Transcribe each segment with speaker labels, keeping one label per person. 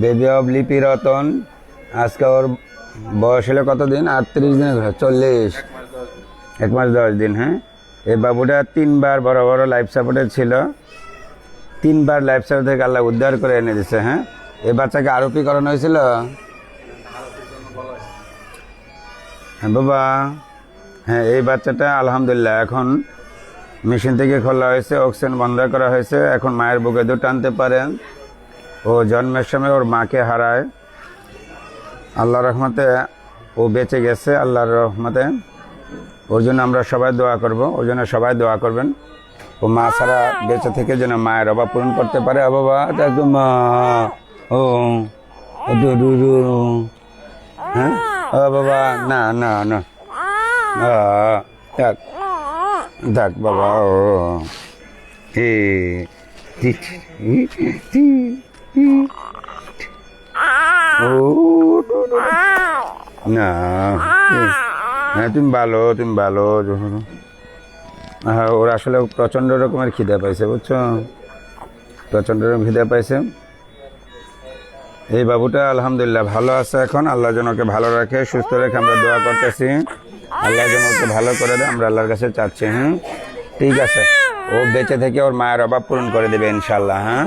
Speaker 1: Baby of লিপি রতন। আজকে ওর বয়স হলো কতদিন? আটত্রিশ দিন চল্লিশ। এক মাস দশ দিন হ্যাঁ? এই বাবুটা তিনবার বড় বড় লাইফ সাপোর্টের ছিল। তিনবার লাইফ সাপোর্ট থেকে আল্লাহ উদ্ধার করে এনে দিছে হ্যাঁ? এই বাচ্চাকে আরোপি করানো হয়েছিল? হ্যাঁ বাবা। হ্যাঁ এই বাচ্চাটা আলহামদুলিল্লাহ এখন মেশিন থেকে খোলা হয়েছে অক্সিজেন বন্ধ করা হয়েছে। এখন মায়ের বুকে দুধ টানতে পারেন ও জন্মের সময় ওর মাকে হারায়। আল্লাহ রহমতে ও বেঁচে গেছে আল্লাহর রহমতে। ওর জন্য আমরা সবাই দোয়া করব ওর জন্য সবাই দোয়া করবেন। ও মা ছাড়া বেঁচে থেকে যেন মায়ের অভাব পূরণ করতে পারে। ও বাবা দেখো মা ও। হ্যাঁ? ও বাবা না না না থাক। থাক বাবা ও। টু। না হ্যাঁ তুমি ভালো তুমি ভালো। হ্যাঁ ওর আসলে প্রচণ্ড রকমের খিদে পাইছে, বুঝছ? প্রচণ্ড রকম খিদে পাইছে। এই বাবুটা আলহামদুলিল্লাহ ভালো আছে এখন। আল্লাহ যেন ওকে ভালো রাখে, সুস্থ রেখে আমরা দোয়া করতেছি। আল্লাহ যেন ওকে ভালো করে দেয়, আমরা আল্লাহর কাছে চাচ্ছি হ্যাঁ ঠিক আছে। ও বেঁচে থেকে ওর মায়ের অভাব পূরণ করে দেবে ইনশাল্লাহ হ্যাঁ?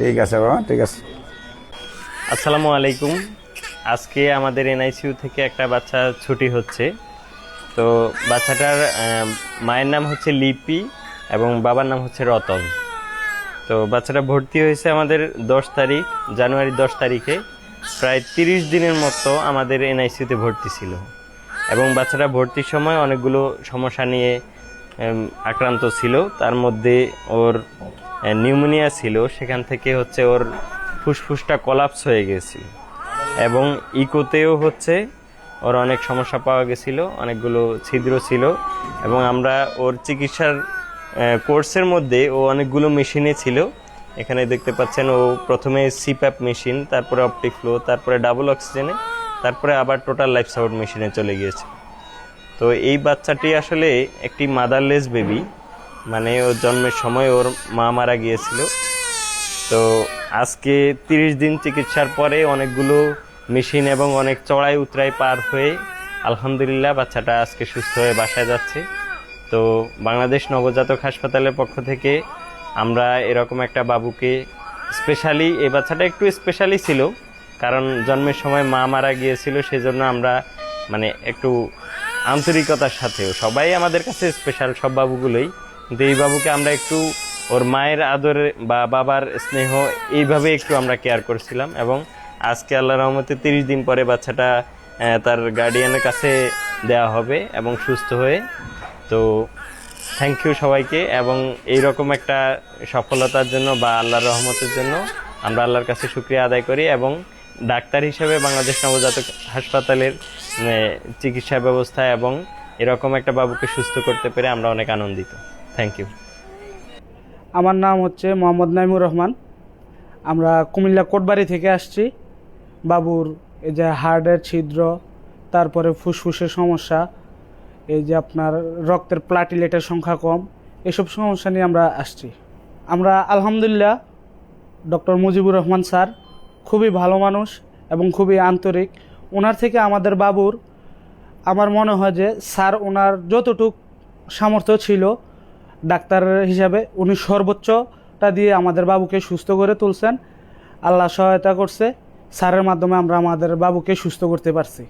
Speaker 1: ঠিক আছে, বাবা, ঠিক আছে।
Speaker 2: আসসালামু আলাইকুম। আজকে আমাদের এনআইসিউ থেকে একটা বাচ্চা ছুটি হচ্ছে। তো বাচ্চাটার মায়ের নাম হচ্ছে লিপি এবং বাবার নাম হচ্ছে রতন। তো বাচ্চাটা ভর্তি হয়েছে আমাদের দশ তারিখ, জানুয়ারি দশ তারিখে। প্রায় তিরিশ দিনের মতো আমাদের এনআইসিউতে ভর্তি ছিল। এবং বাচ্চাটা ভর্তির সময় অনেকগুলো সমস্যা নিয়ে আক্রান্ত ছিল। তার মধ্যে ওর নিউমোনিয়া ছিল, সেখান থেকে হচ্ছে ওর ফুসফুসটা কলাপস হয়ে গেছিল। এবং ইকোতেও হচ্ছে ওর অনেক সমস্যা পাওয়া গেছিল, অনেকগুলো ছিদ্র ছিল। এবং আমরা ওর চিকিৎসার কোর্সের মধ্যে ও অনেকগুলো মেশিনে ছিল। এখানে দেখতে পাচ্ছেন ও প্রথমে সিপ্যাপ মেশিন তারপরে অপটিক ফ্লো তারপরে ডাবল অক্সিজেনে তারপরে আবার টোটাল লাইফ সাপোর্ট মেশিনে চলে গিয়েছে। তো এই বাচ্চাটি আসলে একটি মাদারলেস বেবি মানে ওর জন্মের সময় ওর মা মারা গিয়েছিল। তো আজকে তিরিশ দিন চিকিৎসার পরে অনেকগুলো মেশিন এবং অনেক চড়াই উতরাই পার হয়ে আলহামদুলিল্লাহ বাচ্চাটা আজকে সুস্থ হয়ে বাসায় যাচ্ছে। তো বাংলাদেশ নবজাতক হাসপাতালের পক্ষ থেকে আমরা এরকম একটা বাবুকে স্পেশালি এই বাচ্চাটা একটু স্পেশালি ছিল, কারণ জন্মের সময় মা মারা গিয়েছিল, সেজন্য আমরা মানে একটু আন্তরিকতার সাথেও সবাই আমাদের কাছে স্পেশাল সব বাবুগুলোই। কিন্তু এই বাবুকে আমরা একটু ওর মায়ের আদর বা বাবার স্নেহ এইভাবে একটু আমরা কেয়ার করছিলাম এবং আজকে আল্লাহ রহমতে তিরিশ দিন পরে বাচ্চাটা তার গার্ডিয়ানের কাছে দেওয়া হবে এবং সুস্থ হয়ে। তো থ্যাংক ইউ সবাইকে এবং এই রকম একটা সফলতার জন্য বা আল্লাহর রহমতের জন্য আমরা আল্লাহর কাছে শুক্রিয়া আদায় করি এবং ডাক্তার হিসেবে বাংলাদেশ নবজাতক হাসপাতালের চিকিৎসা ব্যবস্থা এবং এরকম একটা বাবুকে সুস্থ করতে পেরে আমরা অনেক আনন্দিত। থ্যাংক ইউ
Speaker 3: আমার নাম হচ্ছে মোহাম্মদ নাইমুর রহমান। আমরা কুমিল্লা কোটবাড়ি থেকে আসছি। বাবুর এই যে হার্টের ছিদ্র, তারপরে ফুসফুসের সমস্যা, এই যে আপনার রক্তের প্লাটিলেটের সংখ্যা কম, এসব সমস্যা নিয়ে আমরা আসছি। আমরা আলহামদুলিল্লাহ ডক্টর মুজিবুর রহমান স্যার খুবই ভালো মানুষ এবং খুবই আন্তরিক। ওনার থেকে আমাদের বাবুর আমার মনে হয় যে স্যার ওনার যতটুক সামর্থ্য ছিল ডাক্তার হিসাবে উনি সর্বোচ্চটা দিয়ে আমাদের বাবুকে সুস্থ করে তুলছেন। আল্লাহ সহায়তা করছে। স্যারের মাধ্যমে আমরা আমাদের বাবুকে সুস্থ করতে পারছি।